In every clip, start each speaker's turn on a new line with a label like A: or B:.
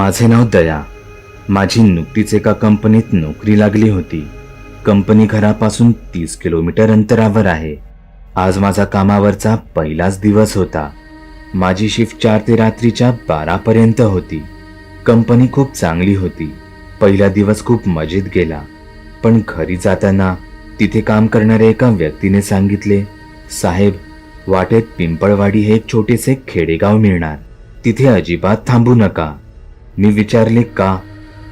A: माझे नाव दया. माझी नुकतीच एका कंपनीत नोकरी लागली होती. कंपनी घरापासून तीस किलोमीटर अंतरावर आहे. आज माझा कामावरचा पहिलाच दिवस होता. माझी शिफ्ट चार ते रात्रीच्या बारापर्यंत होती. कंपनी खूप चांगली होती. पहिला दिवस खूप मजेत गेला. पण घरी जाताना तिथे काम करणाऱ्या एका व्यक्तीने सांगितले साहेब वाटेत पिंपळवाडी हे एक छोटेसे खेडेगाव मिळणार. तिथे अजिबात थांबू नका. मी विचारले का?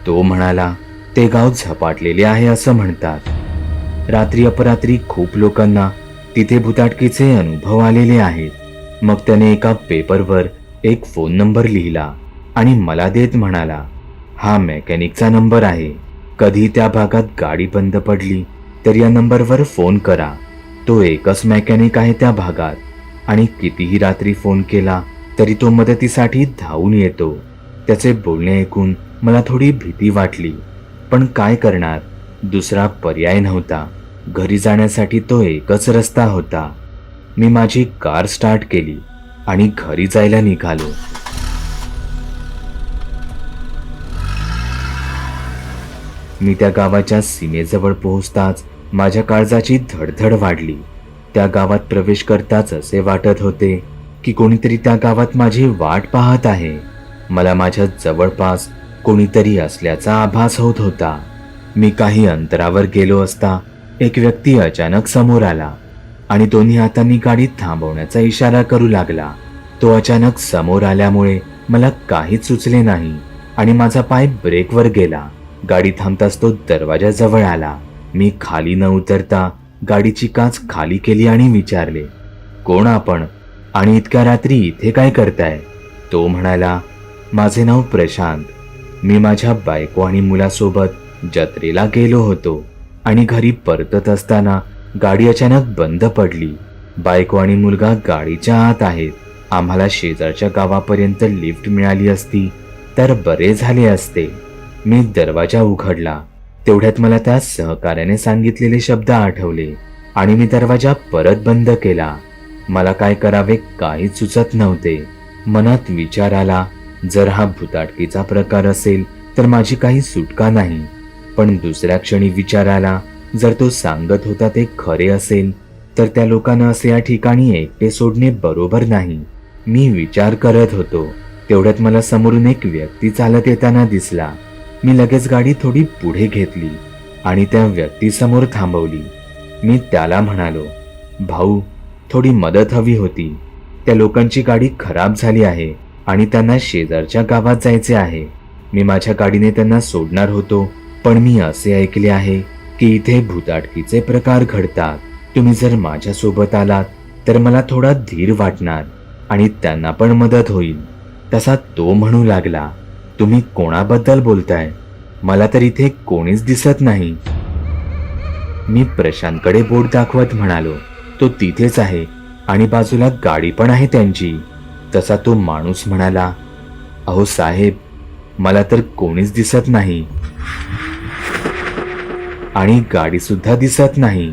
A: तो म्हणाला ते गाव झपाटलेले आहे असं म्हणतात. रात्री अपरात्री खूप लोकांना तिथे भुताटकीचे अनुभव आलेले आहेत. मग त्याने एका पेपरवर एक फोन नंबर लिहिला आणि मला देत म्हणाला हा मेकॅनिकचा नंबर आहे. कधी त्या भागात गाडी बंद पडली तर या नंबरवर फोन करा. तो एकच मेकॅनिक आहे त्या भागात. आणि कितीही रात्री फोन केला तरी तो मदतीसाठी धावून येतो. त्याचे बोलणे ऐकून मला थोडी भीती वाटली. पण काय करणार? दुसरा पर्याय नव्हता. घरी जाण्यासाठी तो एकच रस्ता होता. मी माझी कार स्टार्ट केली आणि घरी जायला निघालो. मी त्या गावाच्या सीमेजवळ पोहोचताच माझ्या काळजाची धडधड वाढली. त्या गावात प्रवेश करताच असे वाटत होते की कोणीतरी त्या गावात माझी वाट पाहत आहे. मला माझ्या जवळपास कोणीतरी असल्याचा आभास होत होता. मी काही अंतरावर गेलो असता एक व्यक्ती अचानक समोर आला आणि दोन्ही हातांनी गाडी थांबवण्याचा इशारा करू लागला. तो अचानक समोर आल्यामुळे मला काहीच सुचले नाही आणि माझा पाय ब्रेकवर गेला. गाडी थांबताच तो दरवाजाजवळ आला. मी खाली न उतरता गाडीची काच खाली केली आणि विचारले कोण आपण? आणि इतक्या रात्री इथे काय करताय? तो म्हणाला माझे नाव प्रशांत. मी माझ्या बायको आणि मुलासोबत जत्रेला गेलो होतो आणि घरी परतत असताना गाडी अचानक बंद पडली. बायको आणि मुलगा गाडीच्या आत आहेत. आम्हाला शेजारच्या गावापर्यंत लिफ्ट मिळाली असती तर बरे झाले असते. मी दरवाजा उघडला. तेवढ्यात मला त्या सहकार्याने सांगितलेले शब्द आठवले आणि मी दरवाजा परत बंद केला. मला काय करावे काहीच सुचत नव्हते. मनात विचार आला जर हा भुताटकीचा प्रकार असेल तर माझी काही सुटका नाही. पण दुसऱ्या क्षणी विचार आला जर तो सांगत होता ते खरे असेल तर त्या लोकांना असे या ठिकाणी एकटे सोडणे बरोबर नाही. मी विचार करत होतो. तेवढ्यात मला समोरून एक व्यक्ती चालत येताना दिसला. मी लगेच गाडी थोडी पुढे घेतली आणि त्या व्यक्तीसमोर थांबवली. मी त्याला म्हणालो भाऊ थोडी मदत हवी होती. त्या लोकांची गाडी खराब झाली आहे. आणि त्यांना शेजारच्या गावात जायचे आहे. मी माझ्या गाडीने त्यांना सोडणार होतो पण मी असे ऐकले आहे की इथे भूताटकीचे प्रकार घडतात. तुम्ही जर माझ्यासोबत आलात तर मला थोडा धीर वाटणार आणि त्यांना पण मदत होईल. तसा तो म्हणू लागला तुम्ही कोणाबद्दल बोलताय? मला तर इथे कोणीच दिसत नाही. मी प्रशांतकडे बोट दाखवत म्हणालो तो तिथेच आहे आणि बाजूला गाडी पण आहे त्यांची. तसा तो माणूस म्हणाला अहो साहेब मला तर कोणीच दिसत नाही. आणि गाडी सुद्धा दिसत नाही.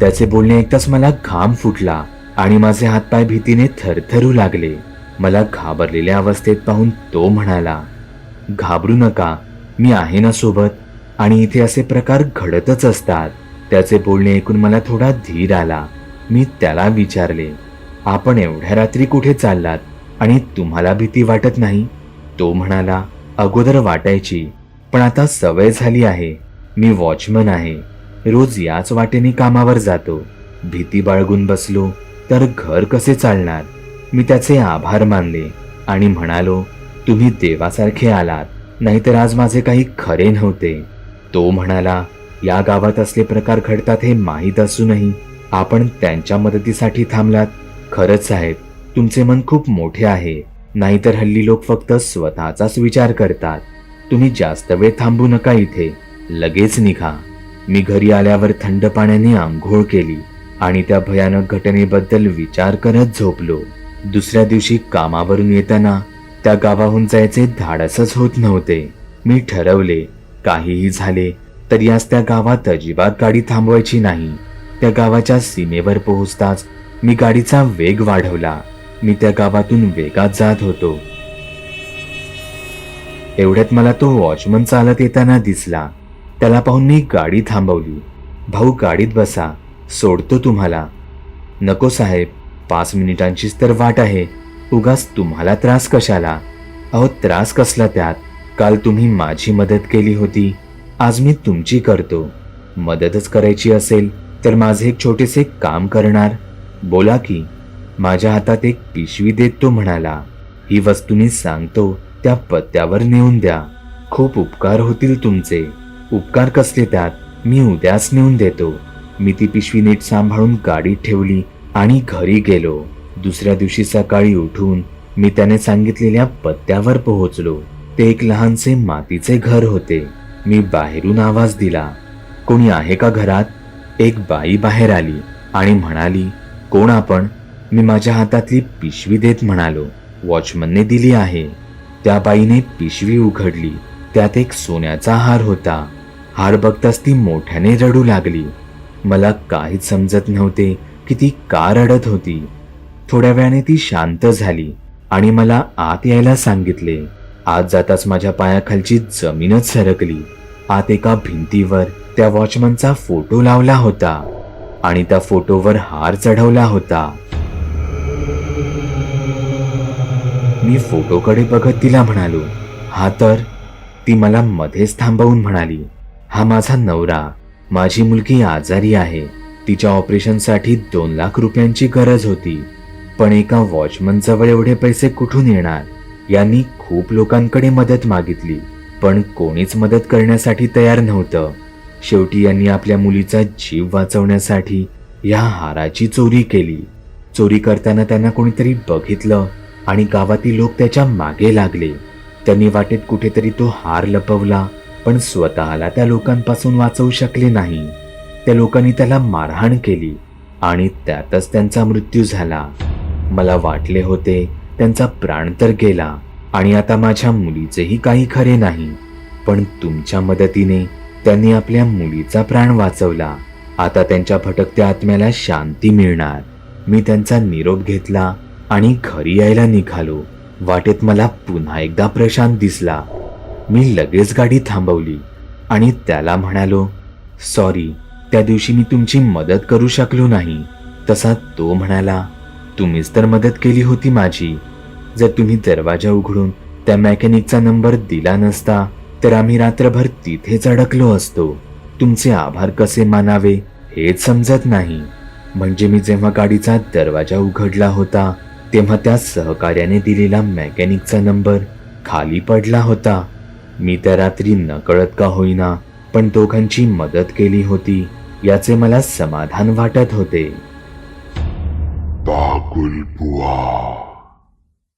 A: त्याचे बोलणे ऐकताच मला घाम फुटला आणि माझे हातपाय भीतीने थरथरू लागले. मला घाबरलेल्या अवस्थेत पाहून तो म्हणाला घाबरू नका मी आहे ना सोबत आणि इथे असे प्रकार घडतच असतात. त्याचे बोलणे ऐकून मला थोडा धीर आला. मी त्याला विचारले आपण एवढ्या रात्री कुठे चाललात आणि तुम्हाला भीती वाटत नाही? तो म्हणाला अगोदर वाटायची पण आता सवय झाली आहे. मी वॉचमन आहे. रोज याच वाटेने कामावर जातो. भीती बाळगून बसलो तर घर कसे चालणार? मी त्याचे आभार मानले आणि म्हणालो तुम्ही देवासारखे आलात नाहीतर आज माझे काही खरे नव्हते. तो म्हणाला या गावात असले प्रकार घडतात हे माहीत असूनही आपण त्यांच्या मदतीसाठी थांबलात. खरंच साहेब तुमचे मन खूप मोठे आहे. नाहीतर हल्ली लोक फक्त स्वतःचाच विचार करतात. तुम्ही जास्त वेळ थांबू नका इथे. लगेच निघा. मी घरी आल्यावर थंड पाण्याने आंघोळ केली आणि त्या भयानक घटनेबद्दल विचार करत झोपलो. दुसऱ्या दिवशी कामावरून येताना त्या गावाहून जायचे धाडसच होत नव्हते. मी ठरवले काहीही झाले तरी आज त्या गावात अजिबात गाडी थांबवायची नाही. त्या गावाच्या सीमेवर पोहोचताच मी गाडीचा वेग वाढवला. मी त्या गावातून वेगात जात होतो. एवढ्यात मला तो वॉचमन चालत येताना दिसला. त्याला पाहून मी गाडी थांबवली. भाऊ गाडीत बसा. सोडतो तुम्हाला. नको साहेब. पाच मिनिटांचीच तर वाट आहे. उगाच तुम्हाला त्रास कशाला? अहो त्रास कसला त्यात? काल तुम्ही माझी मदत केली होती. आज मी तुमची करतो. मदतच करायची असेल तर माझे एक छोटेसे काम करणार. बोला की माझ्या हातात एक पिशवी देत तो म्हणाला. ही वस्तू मी सांगतो त्या पत्त्यावर नेऊन द्या. खूप उपकार होतील तुमचे. उपकार कसले त्यात? मी उद्याच नेऊन देतो. मी ती पिशवी नीट सांभाळून गाडीत ठेवली आणि घरी गेलो. दुसऱ्या दिवशी सकाळी उठून मी त्याने सांगितलेल्या पत्त्यावर पोहोचलो. ते एक लहानसे मातीचे घर होते. मी बाहेरून आवाज दिला. कोणी आहे का घरात? एक बाई बाहेर आली आणि म्हणाली कोण आपण? मी माझ्या हातातली पिशवी देत म्हणालो. वॉचमनने दिली आहे. त्या बाईने पिशवी उघडली. त्यात एक सोन्याचा हार होता. हार बघताच ती मोठ्याने रडू लागली. मला काहीच समजत नव्हते की ती का रडत होती. थोड्या वेळाने ती शांत झाली आणि मला आत यायला सांगितले. आत जाताच माझ्या पायाखालची जमीनच सरकली. आत एका भिंतीवर त्या वॉचमनचा फोटो लावला होता. आणि त्या फोटोवर हार चढवला होता. मी फोटोकडे बघत तिला म्हणालो हा तर ती मला मध्येच थांबवून म्हणाली. हा माझा नवरा माझी मुलगी आजारी आहे. तिच्या ऑपरेशनसाठी दोन लाख रुपयांची गरज होती. पण एका वॉचमन जवळ एवढे पैसे कुठून येणार? यांनी खूप लोकांकडे मदत मागितली पण कोणीच मदत करण्यासाठी तयार नव्हतं. शेवटी यांनी आपल्या मुलीचा जीव वाचवण्यासाठी या हाराची चोरी केली. चोरी करताना त्यांना कोणीतरी बघितलं आणि गावातील लोक त्याच्यामागे लागले. त्यांनी वाटेत कुठेतरी तो हार लपवला पण स्वतःला त्या लोकांपासून वाचवू शकले नाही. त्या लोकांनी त्याला मारहाण केली आणि त्यातच त्यांचा मृत्यू झाला. मला वाटले होते त्यांचा प्राण तर गेला आणि आता माझ्या मुलीचेही काही खरे नाही पण तुमच्या मदतीने त्यांनी आपल्या मुलीचा प्राण वाचवला. आता त्यांच्या भटकत्या आत्म्याला शांती मिळणार. मी त्यांचा निरोप घेतला आणि घरी यायला निघालो. वाटेत मला पुन्हा एकदा प्रशांत दिसला. मी लगेच गाडी थांबवली आणि त्याला म्हणालो सॉरी त्या दिवशी मी तुमची मदत करू शकलो नाही. तसा तो म्हणाला तुम्हीच तर मदत केली होती माझी. जर तुम्ही दरवाजा उघडून त्या मेकॅनिकचा नंबर दिला नसता तर आम्ही रात्रभर तिथेच अडकलो असतो. तुमचे आभार कसे मानावे हेच समजत नाही. म्हणजे मी जेव्हा गाडीचा दरवाजा उघडला होता तेव्हा त्या सहकार्याने दिलेला मेकॅनिकचा नंबर खाली पडला होता. मी त्या रात्री नकळत का होईना पण दोघांची मदत केली होती याचे मला समाधान वाटत होते.
B: बागुल बुवा.